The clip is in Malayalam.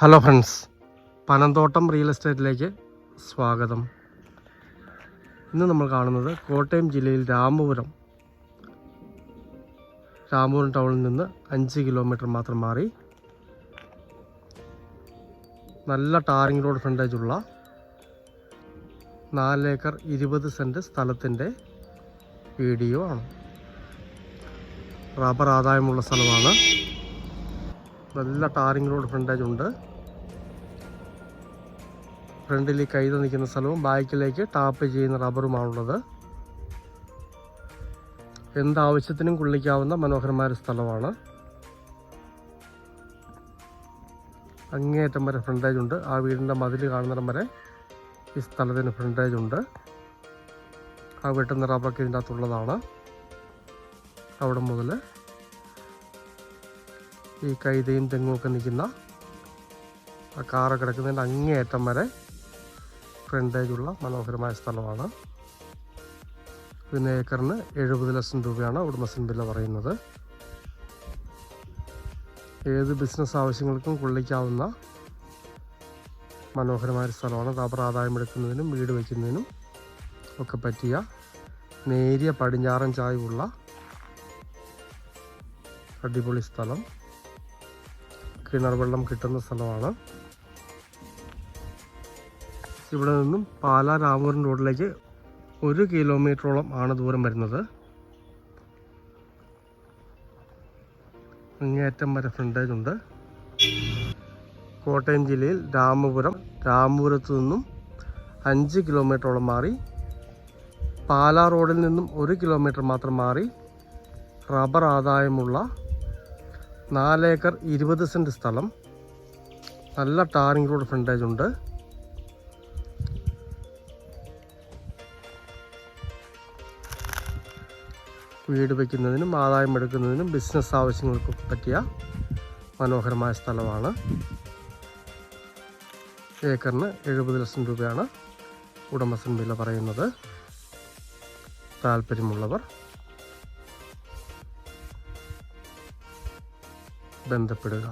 ഹലോ ഫ്രണ്ട്സ് പനന്തോട്ടം റിയൽ എസ്റ്റേറ്റിലേക്ക് സ്വാഗതം. ഇന്ന് നമ്മൾ കാണുന്നത് കോട്ടയം ജില്ലയിൽ രാമപുരം. രാമപുരം ടൗണിൽ നിന്ന് അഞ്ച് കിലോമീറ്റർ മാത്രം മാറി. നല്ല ടാറിംഗ് റോഡ് ഫ്രണ്ടേജ് ഉള്ള നാലേക്കർ ഇരുപത് സെന്റ് സ്ഥലത്തിന്റെ വീഡിയോ ആണ്. റബ്ബർ ആദായമുള്ള സ്ഥലമാണ്. നല്ല ടാറിംഗ് റോഡ് ഫ്രണ്ടേജ് ഉണ്ട്. ഫ്രണ്ടിൽ കൈത നിൽക്കുന്ന സ്ഥലവും ബാക്കിലേക്ക് ടാപ്പ് ചെയ്യുന്ന റബ്ബറുമാണുള്ളത് എന്താവശ്യത്തിനും കൊള്ളിക്കാവുന്ന മനോഹരമായ ഒരു സ്ഥലമാണ്. അങ്ങേയറ്റം വരെ ഫ്രണ്ടേജ് ഉണ്ട്. ആ വീടിന്റെ മതിൽ കാണുന്നിടം വരെ ഈ സ്ഥലത്തിന് ഫ്രണ്ടേജ് ഉണ്ട്. ആ വെട്ടുന്ന റബ്ബറൊക്കെ ഇതിന്റെ അകത്തുള്ളതാണ്. അവിടെ മുതൽ ഈ കൈതയും തെങ്ങും ഒക്കെ നിൽക്കുന്ന ആ കാറ് കിടക്കുന്നതിന്റെ അങ്ങേയറ്റം വരെ ഫ്രണ്ടേജുള്ള മനോഹരമായ സ്ഥലമാണ്. പിന്നെ ഏക്കറിന് എഴുപത് ലക്ഷം രൂപയാണ് ഉടമസ്ഥൻ വില പറയുന്നത്. ഏത് ബിസിനസ് ആവശ്യങ്ങൾക്കും കൊള്ളിക്കാവുന്ന മനോഹരമായ സ്ഥലമാണ്. റബ്ബർ ആദായം എടുക്കുന്നതിനും വീട് വയ്ക്കുന്നതിനും ഒക്കെ പറ്റിയ നേരിയ പടിഞ്ഞാറൻ ചായവുള്ള അടിപൊളി സ്ഥലം. കിണർ വെള്ളം കിട്ടുന്ന സ്ഥലമാണ്. ഇവിടെ നിന്നും പാലാ രാമപുരം റോഡിലേക്ക് ഒരു കിലോമീറ്ററോളം ആണ് ദൂരം വരുന്നത്. അങ്ങേയറ്റം വരെ ഫ്രണ്ടേജ് ഉണ്ട്. കോട്ടയം ജില്ലയിൽ രാമപുരം രാമപുരത്തു നിന്നും അഞ്ച് കിലോമീറ്ററോളം മാറി പാലാ റോഡിൽ നിന്നും ഒരു കിലോമീറ്റർ മാത്രം മാറി റബ്ബർ ആദായമുള്ള നാലേക്കർ ഇരുപത് സെന്റ് സ്ഥലം. നല്ല ടാറിംഗ് റോഡ് ഫ്രണ്ടേജ് ഉണ്ട്. വീട് വയ്ക്കുന്നതിനും ആദായം എടുക്കുന്നതിനും ബിസിനസ് ആവശ്യങ്ങൾക്കും പറ്റിയ മനോഹരമായ സ്ഥലമാണ്. ഏക്കറിന് എഴുപത് ലക്ഷം രൂപയാണ് ഉടമസ്ഥൻ വില പറയുന്നത്. താല്പര്യമുള്ളവർ ബന്ധപ്പെടുക.